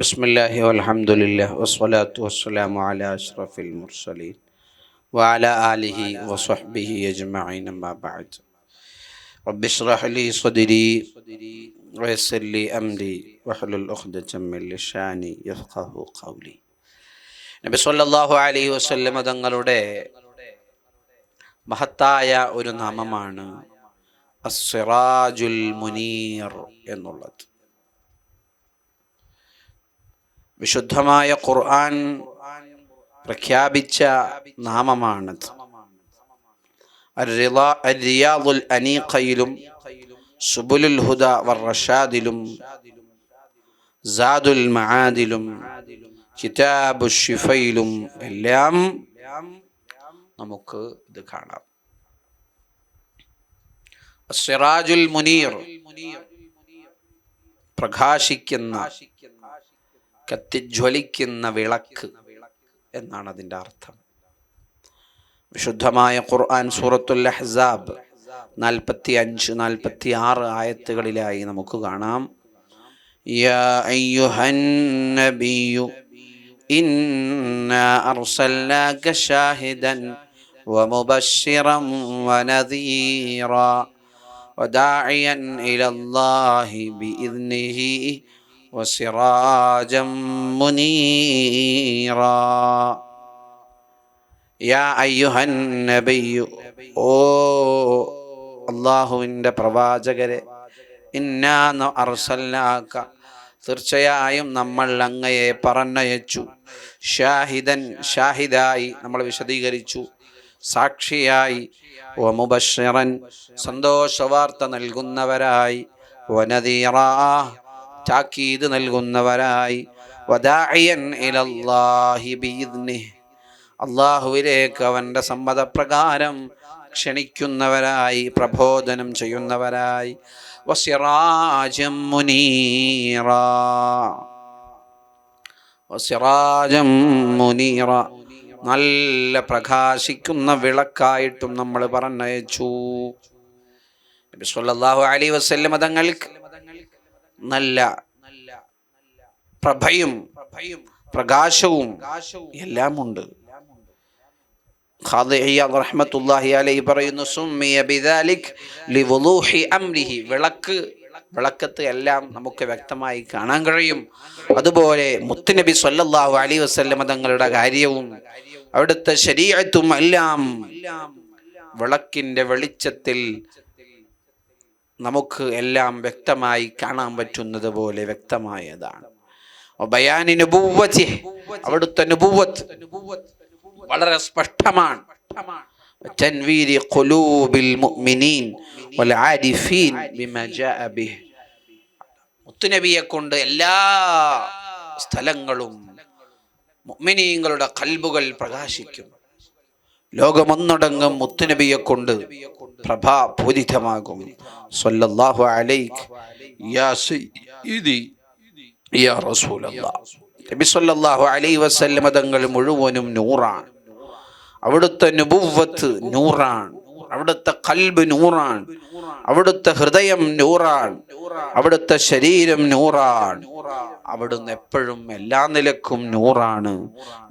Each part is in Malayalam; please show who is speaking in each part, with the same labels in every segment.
Speaker 1: ബിസ്മില്ലാഹി അലഹമുല്ല വസ്വലാത്തു വസ്സലാമു അല അഷ്റഫിൽ മുർസലീൻ വഅല ആലിഹി വസ്വഹ്ബിഹി അജ്മഈൻ അമ്മാ ബഅദ്. റബ്ബി ഇശ്റഹ് ലി സദ്രി വയസ്സർ ലി അംരി വഹ്ലുൽ ഉഖ്ദത മിൻ ലിസാനി യഫ്ഖഹു ഖൗലി. നബി സല്ലല്ലാഹു അലൈഹി വസല്ലം തങ്ങളുടെ മഹത്തായ ഒരു നാമമാണ് അസ്സിറാജുൽ മുനീർ എന്നുള്ളത്. വിശുദ്ധമായ ഖുർആൻ പ്രഖ്യാപിച്ച നാമമാണത്. അർ-റിയാദുൽ അനീഖയിലും സുബുലുൽ ഹുദ വർ റഷാദിലും സാദുൽ മആദിലും കിതാബു ഷിഫയിലും എല്ലാം നമുക്ക് ഇത് കാണാം. സിറാജുൽ മുനീർ പ്രകാശിക്കുന്ന കത്തിജ്വലിക്കുന്ന വിളക്ക് എന്നാണ് അതിൻ്റെ അർത്ഥം വിശുദ്ധമായ ഖുർആൻ സൂറത്തുൽ അഹ്സാബ് നാൽപ്പത്തി അഞ്ച് നാൽപ്പത്തി ആറ് ആയത്തുകളിലായി നമുക്ക് കാണാം യാ അയ്യുഹൻ നബിയു إنا أرسلناك شاهدا ومبشرا ونذيرا وداعيا إلى الله بإذنه وسراجا منيرا يا أيها النبي ഓ അള്ളാഹുവിൻ്റെ പ്രവാചകരെ ഇന്നാ അർസല്ലാക്ക തീർച്ചയായും നമ്മൾ അങ്ങയെ പറഞ്ഞയച്ചു ഷാഹിദൻ ഷാഹിദായി നമ്മൾ വിശദീകരിച്ചു സാക്ഷിയായി ഓ മുബഷിറൻ സന്തോഷവാർത്ത നൽകുന്നവരായി വനദീറ താക്കീത് നൽകുന്നവരായി. അള്ളാഹുവിലേക്ക് അവന്റെ സമ്മതപ്രകാരം ക്ഷണിക്കുന്നവരായി പ്രബോധനം ചെയ്യുന്നവരായി. വസിറാജം മുനീറ. വസിറാജം മുനീറ. നല്ല പ്രകാശിക്കുന്ന വിളക്കായിട്ടും നമ്മൾ പറഞ്ഞയച്ചു. നബി സല്ലല്ലാഹു അലൈഹി വസല്ലം തങ്ങൾക്ക് നല്ല പ്രഭയും പ്രകാശവും എല്ലാം ഉണ്ട് പറയുന്നു സുമ്മിയ ബിദാലിക് ലിവുളൂഹി അംരിഹി. വിളക്ക് വിളക്കത്ത് എല്ലാം നമുക്ക് വ്യക്തമായി കാണാൻ കഴിയും. അതുപോലെ മുത്തുനബി സല്ലല്ലാഹു അലൈഹി വസല്ലമ തങ്ങളുടെ കാര്യവും അവിടുത്തെ ശരീരത്തും എല്ലാം വിളക്കിന്റെ വെളിച്ചത്തിൽ നമുക്ക് എല്ലാം വ്യക്തമായി കാണാൻ പറ്റുന്നത് പോലെ വ്യക്തമായതാണ്. ബയാനി നുബൂവത്തി അവിടുത്തെ നുബൂവത്ത് വളരെ സ്പഷ്ടമാണ്. തൻവീരി ഖുലൂബിൽ മുഅ്മിനീൻ വൽ ആരിഫീൻ ബിമാ ജാഅ ബിഹി. മുത്തുനബിയെ കൊണ്ട് എല്ലാ സ്ഥലങ്ങളും മുഅ്മിനീങ്ങളുടെ കൽബുകൾ പ്രകാശിക്കും ലോകമൊന്നടങ്കം മുത്തുനബിയെ കൊണ്ട്. പ്രഭാപൂരിതമാകും സല്ലല്ലാഹു അലൈക് യാ സയ്യിദി യാ നബി സല്ലല്ലാഹു അലൈഹി വസല്ലമ തങ്ങൾ മുഴുവനും നൂറാണ്. അവിടുത്തെ നുബുവത്ത് നൂറാണ്. അവിടുത്തെ കൽബ് നൂറാണ്. അവിടുത്തെ ഹൃദയം നൂറാണ്. അവിടുത്തെ ശരീരം നൂറാണ്. അവിടുന്ന് എപ്പോഴും എല്ലാ നിലക്കും നൂറാണ്.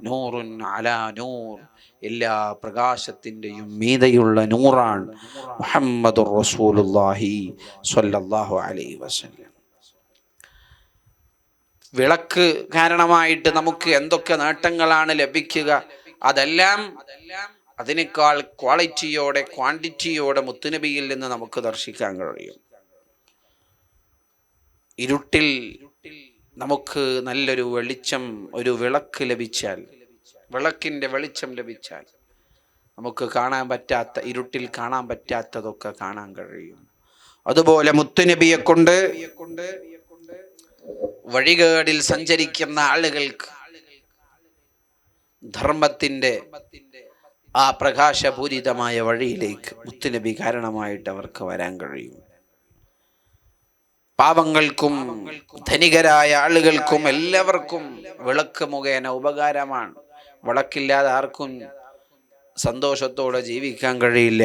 Speaker 1: നൂറുൻ അലാ നൂർ. എല്ലാ പ്രകാശത്തിന്റെയും മീതയുള്ള നൂറാണ്. മുഹമ്മദ് സ്വല്ലല്ലാഹു അലൈഹി വസല്ലം. വിളക്ക് കാരണമായിട്ട് നമുക്ക് എന്തൊക്കെ നേട്ടങ്ങളാണ് ലഭിക്കുക? അതെല്ലാം അതിനേക്കാൾ ക്വാളിറ്റിയോടെ ക്വാണ്ടിറ്റിയോടെ മുത്തുനബിയിൽ നിന്ന് നമുക്ക് ദർശിക്കാൻ കഴിയും. ഇരുട്ടിൽ നമുക്ക് നല്ലൊരു വെളിച്ചം ഒരു വിളക്ക് ലഭിച്ചാൽ വിളക്കിന്റെ വെളിച്ചം ലഭിച്ചാൽ നമുക്ക് കാണാൻ പറ്റാത്ത ഇരുട്ടിൽ കാണാൻ പറ്റാത്തതൊക്കെ കാണാൻ കഴിയും. അതുപോലെ മുത്തുനബിയെ കൊണ്ട് വഴികേടിൽ സഞ്ചരിക്കുന്ന ആളുകൾക്ക് ധർമ്മത്തിന്റെ ആ പ്രകാശപൂരിതമായ വഴിയിലേക്ക് മുത്തുനബി കാരണമായിട്ട് അവർക്ക് വരാൻ കഴിയും. പാവങ്ങൾക്കും ധനികരായ ആളുകൾക്കും എല്ലാവർക്കും വിളക്ക് മുഖേന ഉപകാരമാണ്. വിളക്കില്ലാതെ ആർക്കും സന്തോഷത്തോടെ ജീവിക്കാൻ കഴിയില്ല.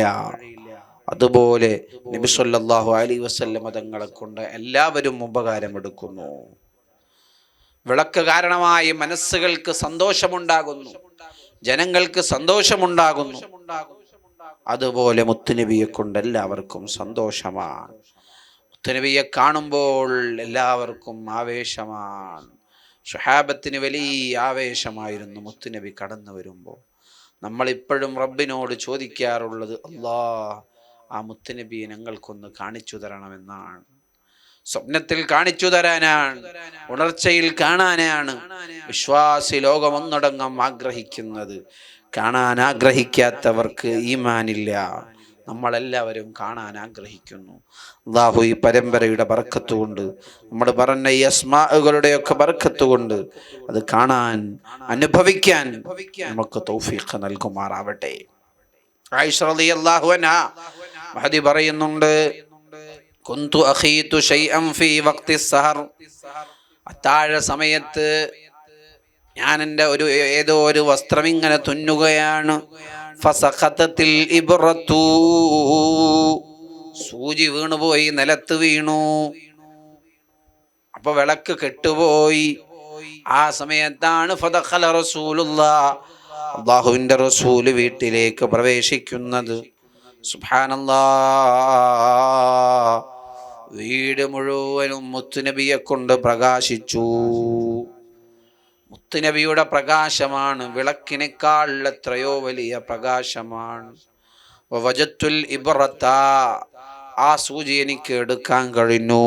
Speaker 1: അതുപോലെ നബി അലി അലൈഹി വസല്ലമ തങ്ങളെ കൊണ്ട് എല്ലാവരും ഉപകാരമെടുക്കുന്നു. വിളക്ക് കാരണമായി മനസ്സുകൾക്ക് സന്തോഷമുണ്ടാകുന്നു. ജനങ്ങൾക്ക് സന്തോഷമുണ്ടാകുന്നു. അതുപോലെ മുത്തുനബിയെ കൊണ്ട് എല്ലാവർക്കും സന്തോഷമാണ്. മുത്തുനബിയെ കാണുമ്പോൾ എല്ലാവർക്കും ആവേശമാണ്. ഷഹാബത്തിന് വലിയ ആവേശമായിരുന്നു മുത്തുനബി കടന്നു വരുമ്പോൾ. നമ്മളിപ്പോഴും റബ്ബിനോട് ചോദിക്കാറുള്ളത് അള്ളാ ആ മുത്തുനബിയെ ഞങ്ങൾക്കൊന്ന് കാണിച്ചു തരണമെന്നാണ്. സ്വപ്നത്തിൽ കാണിച്ചു തരാനാണ് ഉണർച്ചയിൽ കാണാനാണ് വിശ്വാസി ലോകമൊന്നടങ്കം ആഗ്രഹിക്കുന്നത്. കാണാൻ ആഗ്രഹിക്കാത്തവർക്ക് ഈമാനില്ല. നമ്മളെല്ലാവരും കാണാൻ ആഗ്രഹിക്കുന്നു. അള്ളാഹു ഈ പരമ്പരയുടെ ബർക്കത്ത് കൊണ്ട് നമ്മൾ പറഞ്ഞ ഈ അസ്മാകളുടെയൊക്കെ ബർക്കത്ത് കൊണ്ട് അത് കാണാൻ അനുഭവിക്കാൻ നമുക്ക് തൗഫീഖ് നൽകുമാറാവട്ടെ. ആയിഷ മഹദി പറയുന്നുണ്ട് കുന്തു അഖീതു ഫീ അത്താഴ സമയത്ത് ഞാൻ എന്റെ ഒരു ഏതോ ഒരു വസ്ത്രം ഇങ്ങനെ തുന്നുകയാണ്. ഫസഖത്തത്തിൽ സൂചി വീണുപോയി നിലത്ത് വീണു. അപ്പൊ വിളക്ക് കെട്ടുപോയി. ആ സമയത്താണ് ഫതഖല റസൂലുള്ള റസൂൽ വീട്ടിലേക്ക് പ്രവേശിക്കുന്നത്. വീട് മുഴുവനും മുത്തുനബിയെ കൊണ്ട് പ്രകാശിച്ചു. മുത്തുനബിയുടെ പ്രകാശമാണ് വിളക്കിനേക്കാൾ എത്രയോ വലിയ പ്രകാശമാണ്. വജത്തുൽ ഇബ്രത്ത ആ സൂചി എനിക്ക് എടുക്കാൻ കഴിഞ്ഞു.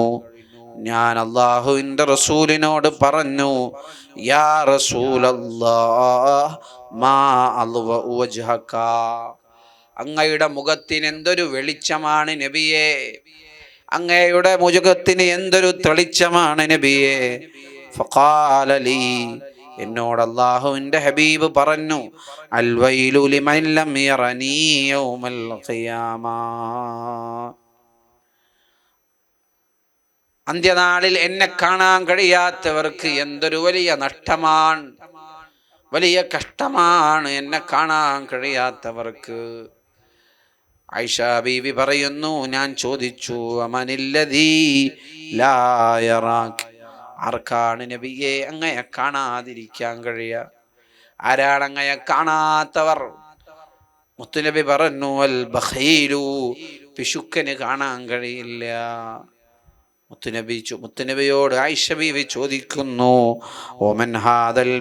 Speaker 1: ഞാൻ അള്ളാഹുവിന്റെ റസൂലിനോട് പറഞ്ഞു യാ വജ്ഹക അങ്ങയുടെ മുഖത്തിന് എന്തൊരു വെളിച്ചമാണ് നബിയെ? അങ്ങയുടെ മുഖത്തിന് എന്തൊരു തെളിച്ചമാണ് നബിയെ? എന്നോട് അള്ളാഹുവിന്റെ ഹബീബ് പറഞ്ഞു ഖിയാമ. അന്ത്യനാളിൽ എന്നെ കാണാൻ കഴിയാത്തവർക്ക് എന്തൊരു വലിയ നഷ്ടമാണ് വലിയ കഷ്ടമാണ് എന്നെ കാണാൻ കഴിയാത്തവർക്ക്. ഐഷ ബീവി പറയുന്നു ഞാൻ ചോദിച്ചു അമനില്ലതീ ലായറാക്ക് ആർക്കാണ് നബിയെ അങ്ങയെ കാണാതിരിക്കാൻ കഴിയ? ആരാണ് അങ്ങയെ കാണാത്തവർ? മുത്തുനബി പറഞ്ഞു അൽ ബഖീലു പിശുക്കന് കാണാൻ കഴിയില്ല. മുത്തുനബി മുത്തുനബിയോട് ആയിഷ ബീവി ചോദിക്കുന്നു ഓമൻ ഹാദൽ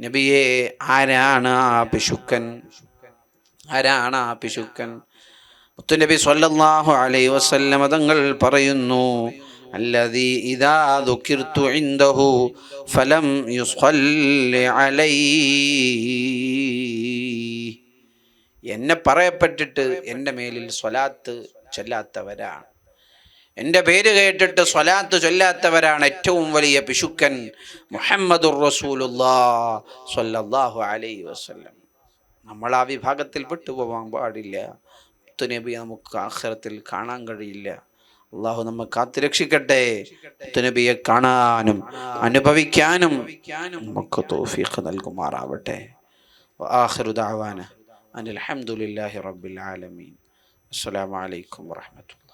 Speaker 1: നബിയെ ആരാണ് ആ പിശുക്കൻ? ആരാണ് ആ പിശുക്കൻ? മുത്തുനബി സ്വല്ലല്ലാഹു അലൈഹി വസല്ലമ തങ്ങൾ പറയുന്നു അല്ലദീ ഇദാ ദുക്കിർതു ഇൻദഹു ഫലം യുസ്ഖല്ലി അലൈ എന്നെ പറയപ്പെട്ടിട്ട് എന്റെ മേലിൽ സ്വലാത്ത് ചൊല്ലാത്തവരാണ്. എന്റെ പേര് കേട്ടിട്ട് സ്വലാത്ത് ചൊല്ലാത്തവരാണ് ഏറ്റവും വലിയ പിശുക്കൻ മുഹമ്മദുർ റസൂലുല്ലാ സ്വല്ലല്ലാഹു അലൈഹി വസല്ലം. നമ്മൾ ആ വിഭാഗത്തിൽ പെട്ടുപോകാൻ പാടില്ല. മുത്ത് നബി നമുക്ക് ആഹ്റത്തിൽ കാണാൻ കഴിയില്ല. അള്ളാഹു നമ്മെ കാത്തുരക്ഷിക്കട്ടെ മുത്തുനബിയെ കാണാനും അനുഭവിക്കാനും നമുക്ക് തോഫീഖ് നൽകുമാറാവട്ടെ. ആഖിറു ദഅവാന അൽഹംദുലില്ലാഹി റബ്ബിൽ ആലമീൻ. അസ്സലാമു അലൈക്കും വറഹ്മത്തുള്ളാഹി